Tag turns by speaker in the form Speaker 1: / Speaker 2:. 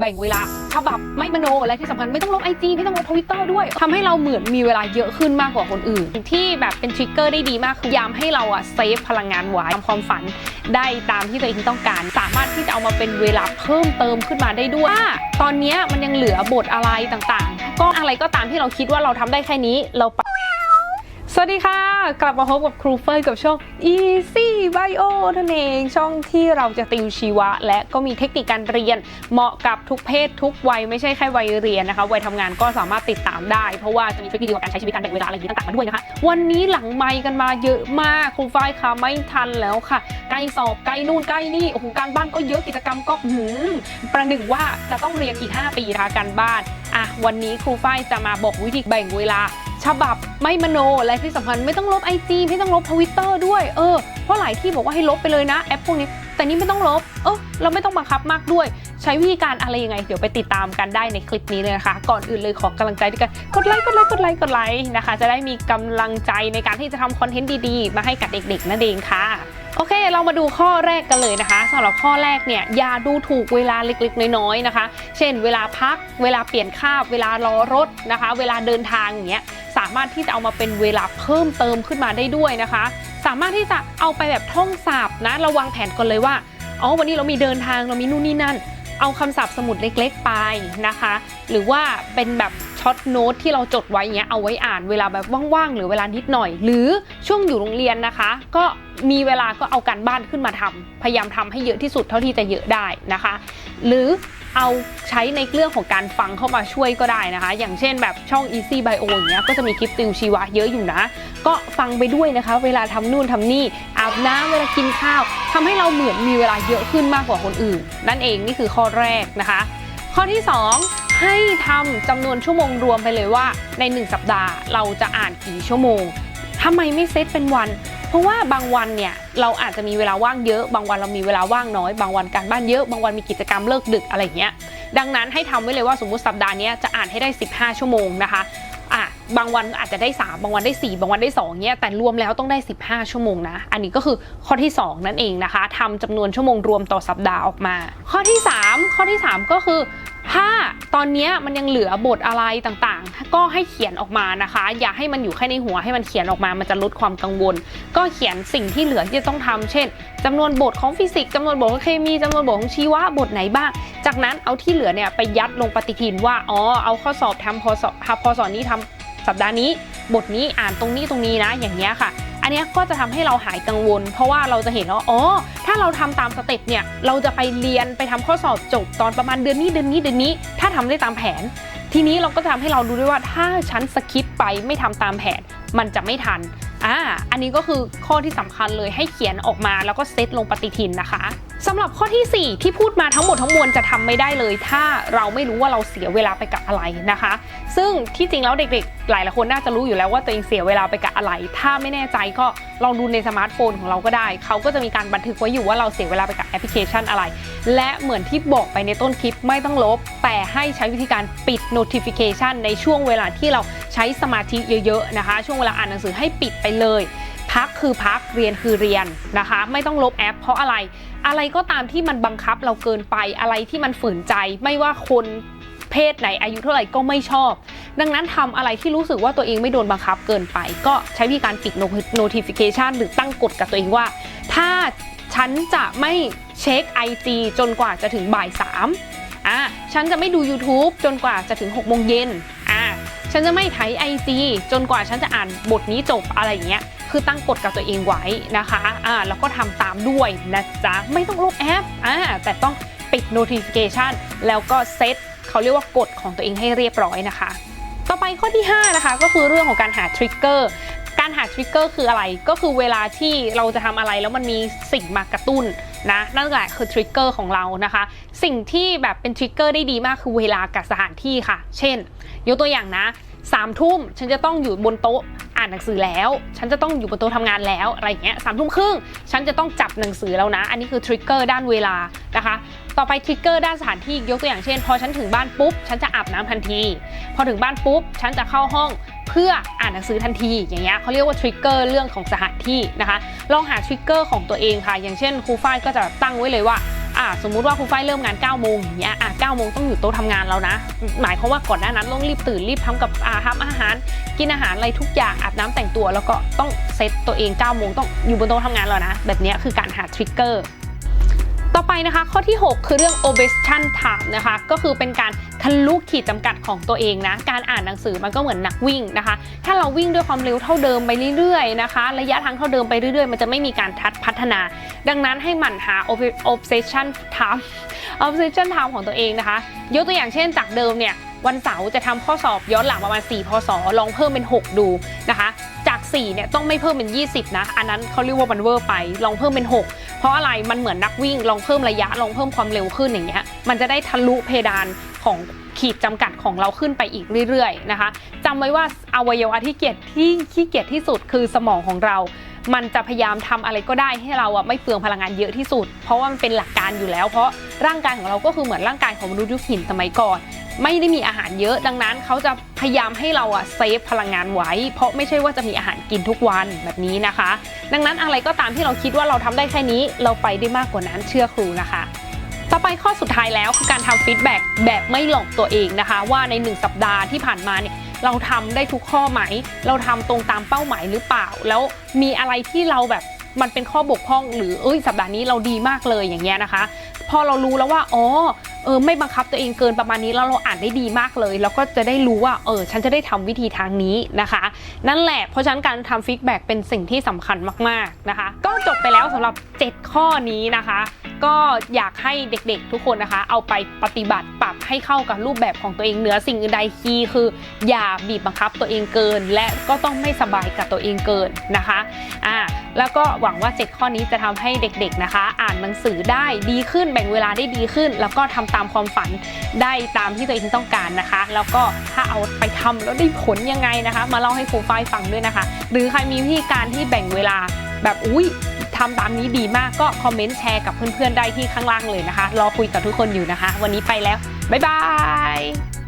Speaker 1: แบ่งเวลาฉบับไม่มโนและที่สำคัญไม่ต้องลบไอจีไม่ต้องลบทวิตเตอร์ด้วยทำให้เราเหมือนมีเวลาเยอะขึ้นมากกว่าคนอื่น ที่แบบเป็นทริกเกอร์ได้ดีมากคือยามให้เราอะเซฟพลังงานไว้ทำความฝันได้ตามที่ตัวเองต้องการ สามารถที่จะเอามาเป็นเวลาเพิ่มเติมขึ้นมาได้ด้วยถ้าตอนนี้มันยังเหลือบทอะไรต่างๆ ก็อะไรก็ตามที่เราคิดว่าเราทำได้แค่นี้เรา สวัสดีค่ะ กลับมาพบกับครูเฟยกับช่อง Easy Bio นั่นเองช่องที่เราจะติวชีวะ และก็มีเทคนิคการเรียน เหมาะกับทุกเพศทุกวัยไม่ใช่แค่วัยเรียนนะคะวัยทำงานก็สามารถติดตามได้ เพราะว่าจะมีทริคดีๆกับการใช้ชีวิตการแบ่งเวลาอะไรอย่างนี้ต่างๆมาด้วยนะคะ วันนี้หลังไมค์กันมาเยอะมากครูฝ้ายค่ะไม่ทันแล้วค่ะใกล้สอบใกล้นู่นใกล้นี่โอ้โหการบ้านก็เยอะกิจกรรมก็หืมประหนึ่งว่าจะต้องเรียนอีก 5 ปีนะคะการบ้านอะวันนี้ครูฝ้ายจะมาบอกวิธีแบ่งเวลา ฉบับไม่มโนและที่สำคัญไม่ต้องลบ IG ไม่ต้องลบทวิตเตอร์ด้วยเออเพราะหลายที่บอกว่าให้ลบไปเลยนะแอปพวกนี้ แต่นี่ไม่ต้องลบ เออเราไม่ต้องบังคับมากด้วย ใช้วิธีการอะไรยังไง เดี๋ยวไปติดตามกันได้ในคลิปนี้เลยนะคะ ก่อนอื่นเลยขอกำลังใจด้วยกันกดไลค์กดไลค์กดไลค์กดไลค์นะคะ จะได้มีกำลังใจในการที่จะทำคอนเทนต์ดีๆ มาให้กับเด็กๆนั่นเองค่ะโอเค เรามาดูข้อแรกกันเลยนะคะสำหรับข้อแรกเนี่ยอย่าดูถูกเวลาเล็กๆ น้อยๆนะคะ เช่น เวลาพัก เวลาเปลี่ยนคาบ เวลารอรถนะคะ เวลาเดินทางอย่างเงี้ยามารถที่จะเอามาเป็นเวลาเพิ่มเติมขึ้นมาได้ด้วยนะคะ สามารถที่จะเอาไปแบบท่องศัพท์นะเราวางแผนก่อนเลยว่าอ๋อวันนี้เรามีเดินทางเรามีนู่นนี่นั่น เอาคำศัพท์สมุดเล็กๆไปนะคะ หรือว่าเป็นแบบช็อตโน้ตที่เราจดไว้เงี้ยเอาไว้อ่านเวลาแบบว่างๆหรือเวลานิดหน่อย หรือช่วงอยู่โรงเรียนนะคะ ก็มีเวลาก็เอาการบ้านขึ้นมาทำพยายามทำให้เยอะที่สุดเท่าที่จะเยอะได้นะคะ หรือ เอาใช้ในเรื่องของการฟังเข้ามาช่วยก็ได้นะคะ อย่างเช่นแบบช่อง Easy Bio อย่างเงี้ยก็จะมีคลิปติวชีวะเยอะอยู่นะ ก็ฟังไปด้วยนะคะ เวลาทำนู่นทำนี่อาบน้ำเวลากินข้าวทำให้เราเหมือนมีเวลาเยอะขึ้นมากกว่าคนอื่น นั่นเองนี่คือข้อแรกนะคะ ข้อที่ 2ให้ทำจำนวนชั่วโมงรวมไปเลยว่าใน 1 สัปดาห์เราจะอ่านกี่ชั่วโมงทำไมไม่เซตเป็นวัน เพราะว่าบางวันเนี่ยเราอาจจะมีเวลาว่างเยอะ บางวันเรามีเวลาว่างน้อย บางวันการบ้านเยอะ บางวันมีกิจกรรมเลิกดึกอะไรเงี้ย ดังนั้นให้ทำไว้เลยว่าสมมุติสัปดาห์นี้จะอ่านให้ได้ 15 ชั่วโมงนะคะอะบางวันอาจจะได้ 3 บางวันได้ 4 บางวันได้2เนี้ยแต่รวมแล้วต้องได้ 15 ชั่วโมงนะ อันนี้ก็คือข้อที่ 2 นั่นเองนะคะทำจำนวนชั่วโมงรวมต่อสัปดาห์ออกมา ข้อที่ 3 ข้อที่ 3 ก็คือ ถ้าตอนนี้มันยังเหลือบทอะไรต่างๆ ก็ให้เขียนออกมานะคะ อย่าให้มันอยู่แค่ในหัวให้มันเขียนออกมา มันจะลดความกังวล ก็เขียนสิ่งที่เหลือที่จะต้องทำเช่นจำนวนบทของฟิสิกส์จำนวนบทของเคมีจำนวนบทของชีวะบทไหนบ้าง จากนั้นเอาที่เหลือเนี่ยไปยัดลงปฏิทินว่าอ๋อเอาข้อสอบทำพอสอบพอสอบนี้ทำสัปดาห์นี้ บทนี้อ่านตรงนี้ตรงนี้นะอย่างเงี้ยค่ะ อันนี้ก็จะทำให้เราหายกังวล เพราะว่าเราจะเห็นว่าอ๋อถ้าเราทำตามสเต็ปเนี่ยเราจะไปเรียนไปทำข้อสอบจบตอนประมาณเดือนนี้เดือนนี้เดือนนี้ ถ้าทำได้ตามแผน ทีนี้เราก็จะทำให้เรารู้ด้วยว่าถ้าฉันสคิปไปไม่ทำตามแผน มันจะไม่ทันอ่าอันนี้ก็คือข้อที่สำคัญเลยให้เขียนออกมาแล้วก็เซตลงปฏิทินนะคะ สำหรับข้อทีสี่ 4 ที่พูดมาทั้งหมดทั้งมวลจะทำไม่ได้เลย ถ้าเราไม่รู้ว่าเราเสียเวลาไปกับอะไรนะคะ ซึ่งที่จริงแล้วเด็กๆ หลายๆคนน่าจะรู้อยู่แล้วว่าตัวเองเสียเวลาไปกับอะไร ถ้าไม่แน่ใจก็ลองดูในสมาร์ทโฟนของเราก็ได้ เขาก็จะมีการบันทึกไว้อยู่ว่าเราเสียเวลาไปกับแอปพลิเคชันอะไร และเหมือนที่บอกไปในต้นคลิปไม่ต้องลบ แต่ให้ใช้วิธีการปิด notification ในช่วงเวลาที่เราใช้สมาธิเยอะๆนะคะ ช่วงเวลาอ่านหนังสือให้ปิดไปเลย พักคือพักเรียนคือเรียนนะคะ ไม่ต้องลบแอป เพราะอะไร อะไรก็ตามที่มันบังคับเราเกินไปอะไรที่มันฝืนใจ ไม่ว่าคนเพศไหนอายุเท่าไหร่ก็ไม่ชอบ ดังนั้นทำอะไรที่รู้สึกว่าตัวเองไม่โดนบังคับเกินไป ก็ใช้วิธีการปิด notification หรือตั้งกฎกับตัวเองว่า ถ้าฉันจะไม่เช็ค IG จนกว่าจะถึงบ่ายสามอะฉันจะไม่ดู YouTube จนกว่าจะถึง6โมงเย็นอะฉันจะไม่ไถ IG จนกว่าฉันจะอ่านบทนี้จบอะไรอย่างเงี้ย คือตั้งกฎกับตัวเองไว้นะคะอ่าแล้วก็ทำตามด้วยนะจ๊ะ ไม่ต้องลบแอปอ่าแต่ต้องปิด notification แล้วก็เซตเขาเรียกว่ากฎของตัวเองให้เรียบร้อยนะคะ ต่อไปข้อที่ 5 นะคะ ก็คือเรื่องของการหาทริกเกอร์การหาทริกเกอร์คืออะไร ก็คือเวลาที่เราจะทำอะไรแล้วมันมีสิ่งมากระตุ้นนะนั่นแหละคือทริกเกอร์ของเรานะคะ สิ่งที่แบบเป็นทริกเกอร์ได้ดีมากคือเวลากับสถานที่ค่ะ เช่น ยกตัวอย่างนะสามทุ่มฉันจะต้องอยู่บนโต๊ะ อ่านหนังสือแล้ว ฉันจะต้องอยู่บนโต๊ะทำงานแล้วอะไรเงี้ยสามทุ่มครึ่งฉันจะต้องจับหนังสือแล้วนะ อันนี้คือทริกเกอร์ด้านเวลานะคะ ต่อไปทริกเกอร์ด้านสถานที่ยกตัวอย่างเช่น พอฉันถึงบ้านปุ๊บ ฉันจะอาบน้ำทันที พอถึงบ้านปุ๊บ ฉันจะเข้าห้องเพื่ออ่านหนังสือทันที อย่างเงี้ยเขาเรียกว่าทริกเกอร์เรื่องของสถานที่นะคะ ลองหาทริกเกอร์ของตัวเองค่ะ อย่างเช่นครูฝ้ายก็จะตั้งไว้เลยว่า อะสมมุติว่าครูฝ้ายเริ่มงาน9ก้าโมงอย่างเงี้ยอะเก้าโมงต้องอยู่โต๊ะทำงานแล้วนะ หมายความว่าก่อนหน้านั้นต้องรีบตื่นรีบทำกับอาทำอาหาร กินอาหารอะไรทุกอย่างอาบน้ำแต่งตัว แล้วก็ต้องเซตตัวเอง9ก้าโมงต้องอยู่บนโต๊ะทำงานแล้วนะ แบบนี้คือการหาทริกเกอร์ ต่อไปนะคะข้อที่ 6 คือเรื่อง obsession time นะคะก็คือเป็นการทะลุขีดจำกัดของตัวเองนะการอ่านหนังสือมันก็เหมือนนักวิ่งนะคะ ถ้าเราวิ่งด้วยความเร็วเท่าเดิมไปเรื่อยๆนะคะ ระยะทางเท่าเดิมไปเรื่อยๆ มันจะไม่มีการทัดพัฒนา ดังนั้นให้หมั่นหา obsession time obsession time ของตัวเองนะคะ ยกตัวอย่างเช่นจากเดิมเนี่ยวันเสาร์จะทำข้อสอบย้อนหลังประมาณ 4 พศ ลองเพิ่มเป็น 6 ดูนะคะ 4เนี่ยต้องไม่เพิ่มเป็น 20 นะ อันนั้นเขาเรียกว่ามันเวอร์ไป ลองเพิ่มเป็น 6 เพราะอะไรมันเหมือนนักวิ่ง ลองเพิ่มระยะ ลองเพิ่มความเร็วขึ้นอย่างเงี้ยมันจะได้ทะลุเพดานของขีดจำกัดของเราขึ้นไปอีกเรื่อยๆนะคะจำไว้ว่าอวัยวะที่เกียจที่ขี้เกียจที่สุดคือสมองของเรา มันจะพยายามทำอะไรก็ได้ให้เราอะไม่เปลืองพลังงานเยอะที่สุด เพราะว่ามันเป็นหลักการอยู่แล้ว เพราะร่างกายของเราก็คือเหมือนร่างกายของมนุษย์ยุคหินสมัยก่อน ไม่ได้มีอาหารเยอะ ดังนั้นเขาจะพยายามให้เราอะเซฟพลังงานไว้ เพราะไม่ใช่ว่าจะมีอาหารกินทุกวันแบบนี้นะคะ ดังนั้นอะไรก็ตามที่เราคิดว่าเราทำได้แค่นี้เราไปได้มากกว่านั้นเชื่อครูนะคะต่อไปข้อสุดท้ายแล้วคือการทำฟีดแบ็กแบบไม่หลอกตัวเองนะคะ ว่าใน 1 สัปดาห์ที่ผ่านมาเนี่ยเราทำได้ทุกข้อไหม เราทำตรงตามเป้าหมายหรือเปล่า แล้วมีอะไรที่เราแบบ มันเป็นข้อบกพร่องหรือเอ้ยสัปดาห์นี้เราดีมากเลยอย่างเงี้ยนะคะ พอเรารู้แล้วว่าอ๋อเออไม่บังคับตัวเองเกินประมาณนี้แล้วเราอ่านได้ดีมากเลยแล้วก็จะได้รู้ว่าเออฉันจะได้ทำวิธีทางนี้นะคะ นั่นแหละเพราะฉะนั้นการทำฟีดแบ็กเป็นสิ่งที่สำคัญมากๆนะคะ ก็จบไปแล้วสำหรับ 7 ข้อนี้นะคะ ก็อยากให้เด็กๆทุกคนนะคะ เอาไปปฏิบัติปรับให้เข้ากับรูปแบบของตัวเองเหนือสิ่งอื่นใดคีย์คือ อย่าบีบบังคับตัวเองเกิน และก็ต้องไม่สบายกับตัวเองเกินนะคะอ่าแล้วก็หวังว่า 7 ข้อนี้จะทำให้เด็กๆนะคะ อ่านหนังสือได้ดีขึ้นแบ่งเวลาได้ดีขึ้น แล้วก็ทำตามความฝันได้ตามที่ตัวเองต้องการนะคะ แล้วก็ถ้าเอาไปทำแล้วได้ผลยังไงนะคะ มาเล่าให้ครูฝ้ายฟังด้วยนะคะ หรือใครมีวิธีการที่แบ่งเวลาแบบอุ้ย ทำตามนี้ดีมากก็คอมเมนต์แชร์กับเพื่อนๆได้ที่ข้างล่างเลยนะคะ รอคุยกับทุกคนอยู่นะคะ วันนี้ไปแล้ว บ๊ายบาย